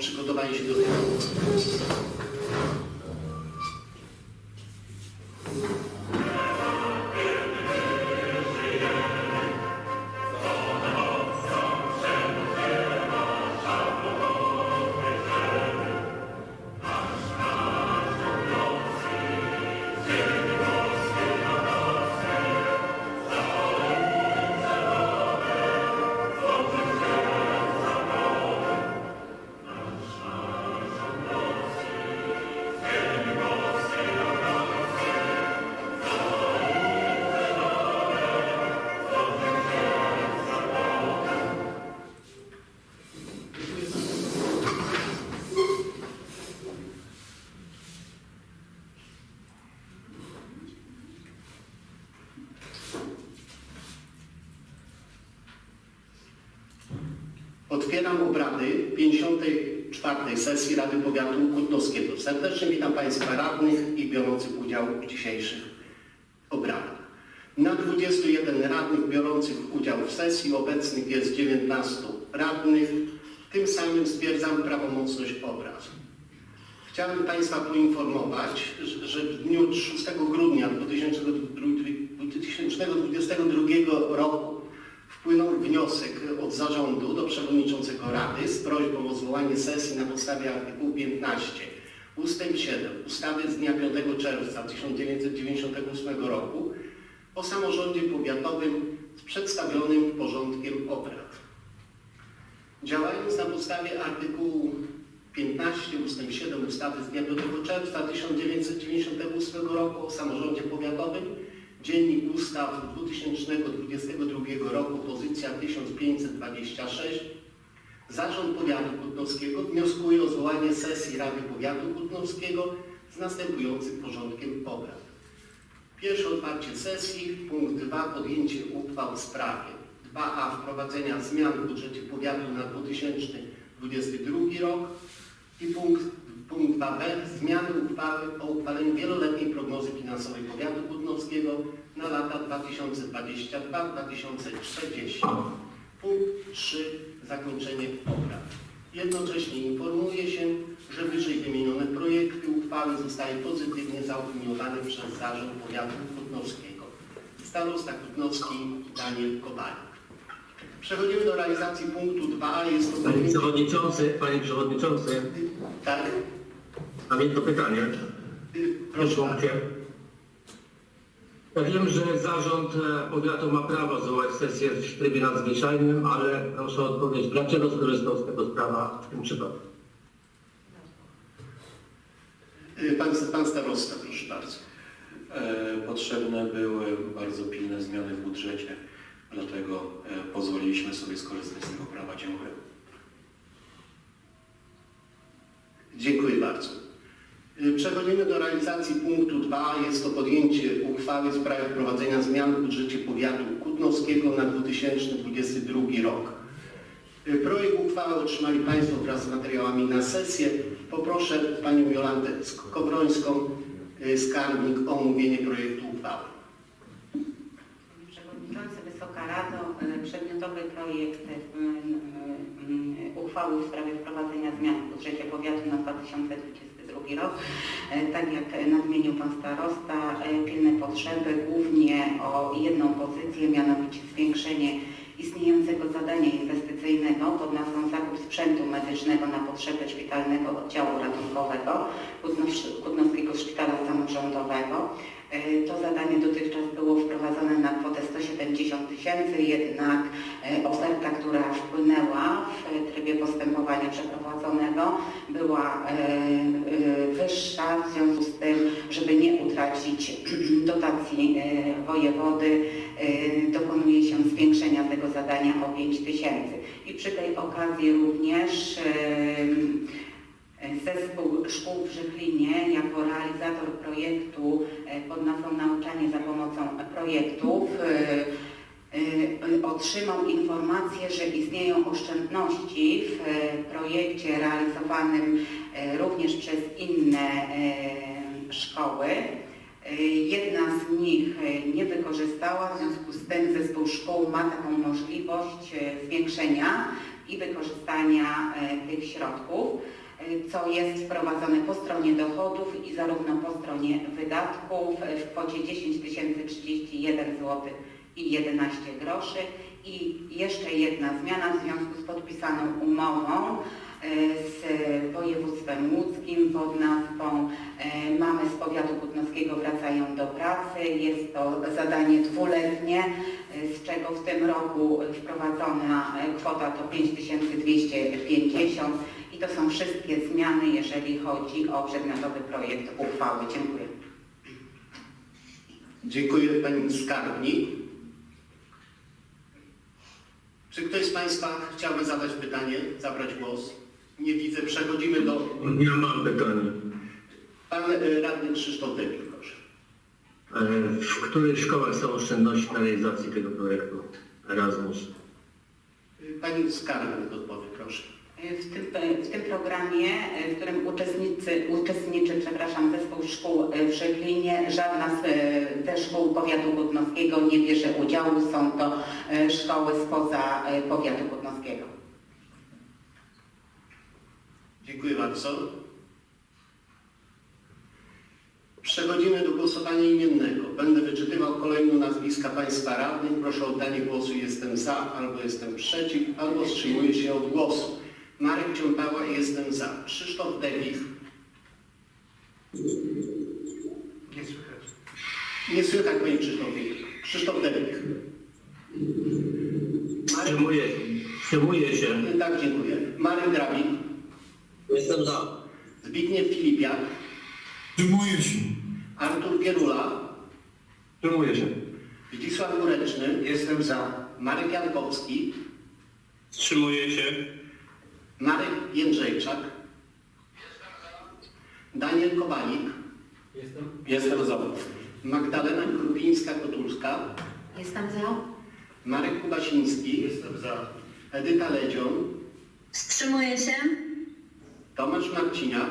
przygotowanie się do tego. Otwieram obrady 54. sesji Rady Powiatu Kutnowskiego. Serdecznie witam Państwa radnych i biorących udział w dzisiejszych obradach. Na 21 radnych biorących udział w sesji obecnych jest 19 radnych. Tym samym stwierdzam prawomocność obrad. Chciałbym Państwa poinformować, że- w dniu 6 grudnia 2022 roku wpłynął wniosek od zarządu do przewodniczącego Rady z prośbą o zwołanie sesji na podstawie artykułu 15 ustęp 7 ustawy z dnia 5 czerwca 1998 roku o samorządzie powiatowym z przedstawionym porządkiem obrad. Działając na podstawie artykułu 15 ust. 7 ustawy z dnia 5 czerwca 1998 roku o samorządzie powiatowym, Dziennik Ustaw 2022 roku, pozycja 1526, Zarząd Powiatu Kutnowskiego wnioskuje o zwołanie sesji Rady Powiatu Kutnowskiego z następującym porządkiem obrad. Pierwsze otwarcie sesji, punkt 2 podjęcie uchwał w sprawie. 2a wprowadzenia zmian w budżecie powiatu na 2022 rok. I punkt, punkt 2b zmiany uchwały o uchwaleniu wieloletniej prognozy finansowej powiatu kutnowskiego na lata 2022-2040. Punkt 3 zakończenie obrad. Jednocześnie informuje się, że wyżej wymienione projekty uchwały zostały pozytywnie zaopiniowane przez Zarząd Powiatu Kutnowskiego. Starosta Kutnowski Daniel Kowalik. Przechodzimy do realizacji punktu 2. Jest to Panie Przewodniczący, Panie Przewodniczący, Tak, mam jedno pytanie. proszę punkcie. Ja wiem, że zarząd e, powiatu ma prawo zwołać sesję w trybie nadzwyczajnym, ale proszę o odpowiedź, dlaczego skorzystał z tego sprawa w tym przypadku? Y, Pan, pan starosta, proszę bardzo. E, Potrzebne były bardzo pilne zmiany w budżecie, dlatego e, pozwoliliśmy sobie skorzystać z tego prawa. Dziękuję. Dziękuję bardzo. Y, Przechodzimy do realizacji punktu 2. Jest to podjęcie uchwały w sprawie wprowadzenia zmian w budżecie powiatu kutnowskiego na 2022 rok. Y, Projekt uchwały otrzymali Państwo wraz z materiałami na sesję. Poproszę Panią Jolantę Skowrońską, y, skarbnik, o omówienie projektu uchwały. Panie Przewodniczący, Wysoka Rado, przedmiotowy projekt uchwały w sprawie wprowadzenia zmian w budżecie powiatu na 2022 rok. E, Tak jak nadmienił Pan Starosta, e, pilne potrzeby, głównie o jedną pozycję, mianowicie zwiększenie istniejącego zadania inwestycyjnego pod nazwą zakup sprzętu medycznego na potrzeby szpitalnego oddziału ratunkowego Kutnows- Kutnowskiego Szpitala Samorządowego. E, To zadanie dotychczas było wprowadzone na kwotę 170 tysięcy, jednak e, oferta, która wpłynęła w trybie postępowania przeprowadzonego była wyższa, w związku z tym, żeby nie utracić dotacji wojewody, dokonuje się zwiększenia tego zadania o 5 tysięcy. I przy tej okazji również e, Zespół Szkół w Żychlinie jako realizator projektu pod nazwą Nauczanie za pomocą projektów otrzymał informację, że istnieją oszczędności w projekcie realizowanym również przez inne szkoły. E, Jedna z nich e, nie wykorzystała, w związku z tym zespół szkół ma taką możliwość e, zwiększenia i wykorzystania tych środków, co jest wprowadzone po stronie dochodów i zarówno po stronie wydatków w kwocie 10 031 zł i 11 groszy. I jeszcze jedna zmiana w związku z podpisaną umową z województwem łódzkim pod nazwą e, Mamy z powiatu kutnowskiego wracają do pracy. Jest to zadanie dwuletnie, e, z czego w tym roku wprowadzona kwota to 5250 i to są wszystkie zmiany, jeżeli chodzi o przedmiotowy projekt uchwały. Dziękuję. Dziękuję Pani Skarbnik. Czy ktoś z Państwa chciałby zadać pytanie, zabrać głos? Nie widzę. Przechodzimy do... Ja mam pytanie. Pan e, Radny Krzysztof Debil, proszę. E, W których szkołach są oszczędności na realizacji tego projektu Erasmus? Pani Skarbnik odpowie, proszę. W tym, w tym programie, w którym uczestnicy, uczestniczy przepraszam, zespół szkół w Żeglinie, żadna z e, ze szkół powiatu kutnowskiego nie bierze udziału. Są to e, szkoły spoza e, powiatu kutnowskiego. Dziękuję bardzo. Przechodzimy do głosowania imiennego. Będę wyczytywał kolejno nazwiska Państwa radnych. Proszę o oddanie głosu jestem za, albo jestem przeciw, albo wstrzymuję się od głosu. Marek Ciąpała jestem za. Krzysztof Dewich. Nie słychać. Nie słychać Panie Krzysztofie. Krzysztof Dewich. Marek... Wstrzymuję, wstrzymuję się. Tak, dziękuję. Marek Drabik. Jestem za. Zbigniew Filipiak. Wstrzymuję się. Artur Pierula. Wstrzymuję się. Zdzisław Góreczny. Jestem za. Marek Jankowski. Wstrzymuję się. Marek Jędrzejczak. Daniel Kowalik. Jestem za. Magdalena Krupińska-Kotulska. Jestem za. Marek Kubasiński. Jestem za. Edyta Ledzion. Wstrzymuję się. Tomasz Marciniak.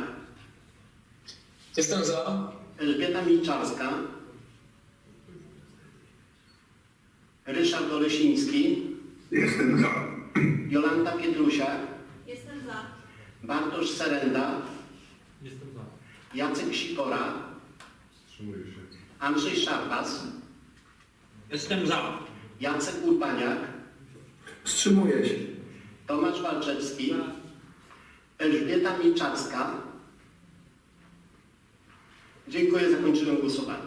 Jestem za. Elżbieta Milczarska. Ryszard Olesiński. Jestem za. Jolanta Pietrusiak. Jestem za. Bartosz Serenda. Jestem za. Jacek Sikora. Wstrzymuję się. Andrzej Szarpas. Jestem za. Jacek Urbaniak. Wstrzymuję się. Tomasz Walczewski. Elżbieta Milczarska. Dziękuję, zakończyłem głosowanie.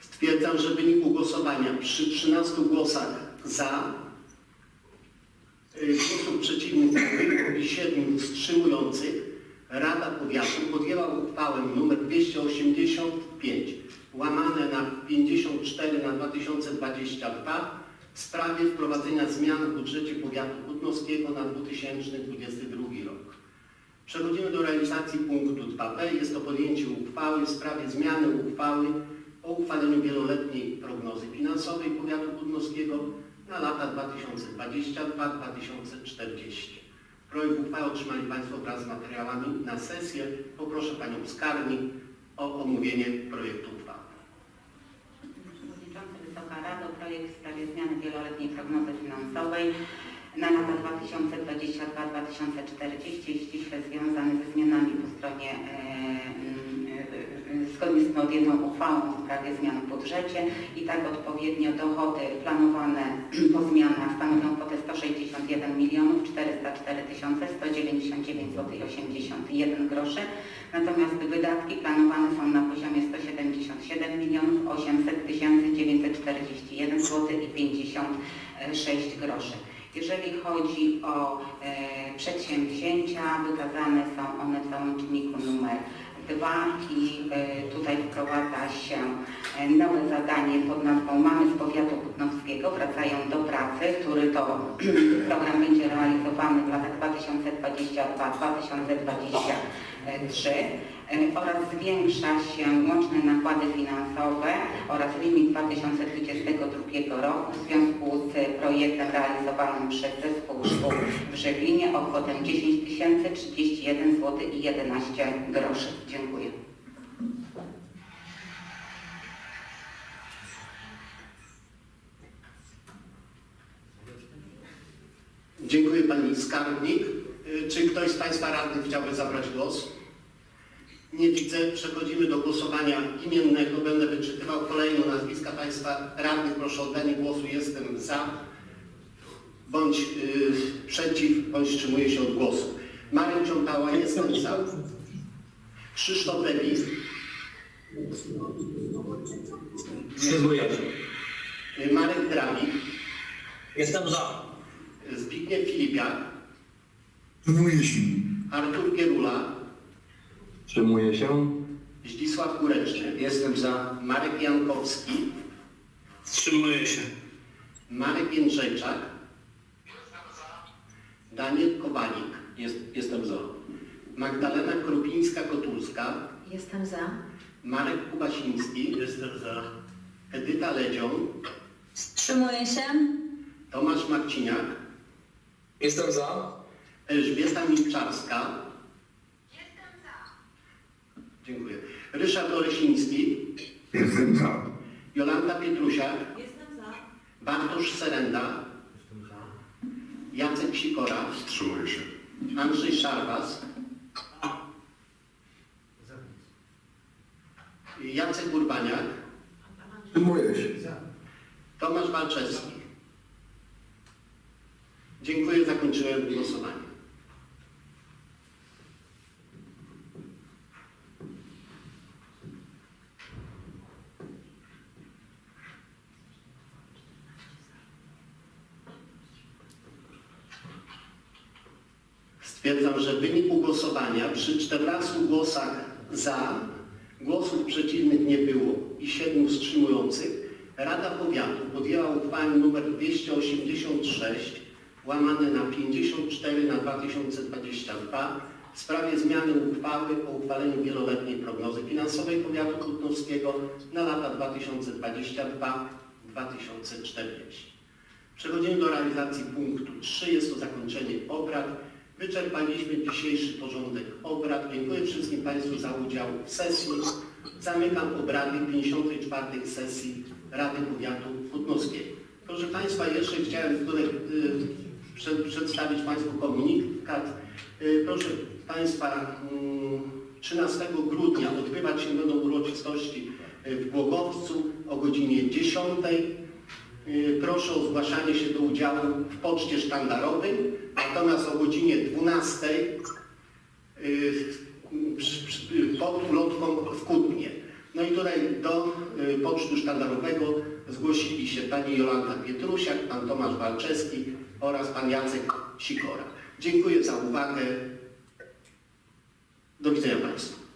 Stwierdzam, że w wyniku głosowania przy 13 głosach za, y, głosów przeciwnych i 7 wstrzymujących, uchwałę nr 285 łamane na 54 na 2022 w sprawie wprowadzenia zmian w budżecie powiatu kutnowskiego na 2022 rok. Przechodzimy do realizacji punktu 2b. Jest to podjęcie uchwały w sprawie zmiany uchwały o uchwaleniu wieloletniej prognozy finansowej powiatu kutnowskiego na lata 2022-2040. Projekt uchwały otrzymali Państwo wraz z materiałami na sesję. Poproszę Panią Skarbnik o omówienie projektu uchwały. Przewodniczący Wysoka Rado, projekt w sprawie zmiany wieloletniej prognozy finansowej na lata 2022-2040 ściśle związany ze zmianami po stronie, e, e, e, zgodnie z podjętą uchwałą w sprawie zmian w budżecie i tak odpowiednio dochody planowane po zmianach stanowią kwotę 161 milionów 404 199 zł 81 groszy, natomiast wydatki planowane są na poziomie 177 milionów 800 941 zł i 56 groszy. Jeżeli chodzi o e, przedsięwzięcia, wykazane są one w załączniku numer i e, Tutaj wprowadza się e, nowe zadanie pod nazwą Mamy z Powiatu Kutnowskiego wracają do pracy, który to program będzie realizowany w latach 2022-2027 3 e, oraz zwiększa się łączne nakłady finansowe oraz limit 2022 roku w związku z projektem realizowanym przez Zespół Szkół w Żeglinie o kwotę 10 031 zł i 11 groszy. Dziękuję. Dziękuję Pani Skarbnik. E, czy ktoś z Państwa radnych chciałby zabrać głos? Nie widzę. Przechodzimy do głosowania imiennego. Będę wyczytywał kolejno nazwiska Państwa radnych. Proszę o oddanie głosu. Jestem za, bądź y, przeciw, bądź wstrzymuję się od głosu. Mariusz Ciątała, jestem za. Krzysztof Lewis, Wstrzymuję się. Marek Drawik, Jestem za. Zbigniew Filipiak, Wstrzymuję się. Artur Gierula, Wstrzymuję się. Zdzisław Kureczny, Jestem za. Marek Jankowski, Wstrzymuję się. Marek Jędrzejczak, Daniel Kowalik, Jest, jestem za. Magdalena Krupińska-Kotulska, Jestem za. Marek Kubasiński, jestem za, Edyta Ledzion, Wstrzymuję się. Tomasz Marciniak, Jestem za. Elżbieta Milczarska. Dziękuję. Ryszard Olesiński, Jestem za. Jolanta Pietrusiak, Jestem za. Bartosz Serenda, Jacek Sikora, Wstrzymuję się. Andrzej Szarwas, Jacek Urbaniak, Wstrzymuję się. Tomasz Walczewski. Dziękuję, zakończyłem głosowanie. Że w wyniku głosowania przy 14 głosach za, głosów przeciwnych nie było i 7 wstrzymujących, Rada Powiatu podjęła uchwałę nr 286 łamane na 54 na 2022 w sprawie zmiany uchwały o uchwaleniu wieloletniej prognozy finansowej powiatu kutnowskiego na lata 2022-2040. Przechodzimy do realizacji punktu 3. Jest to zakończenie obrad. Wyczerpaliśmy dzisiejszy porządek obrad. Dziękuję wszystkim Państwu za udział w sesji. Zamykam obrady 54. sesji Rady Powiatu Kutnowskiego. Proszę Państwa, jeszcze chciałem tutaj y, przed, przedstawić Państwu komunikat. Y, proszę Państwa, mm, 13 grudnia odbywać się będą uroczystości y, w Głogowcu o godzinie 10. Y, Proszę o zgłaszanie się do udziału w poczcie sztandarowej, natomiast o godzinie 12 y, pod ulotką w Kutnie. No i tutaj do y, pocztu sztandarowego zgłosili się pani Jolanta Pietrusiak, pan Tomasz Walczewski oraz pan Jacek Sikora. Dziękuję za uwagę. Do widzenia Państwu.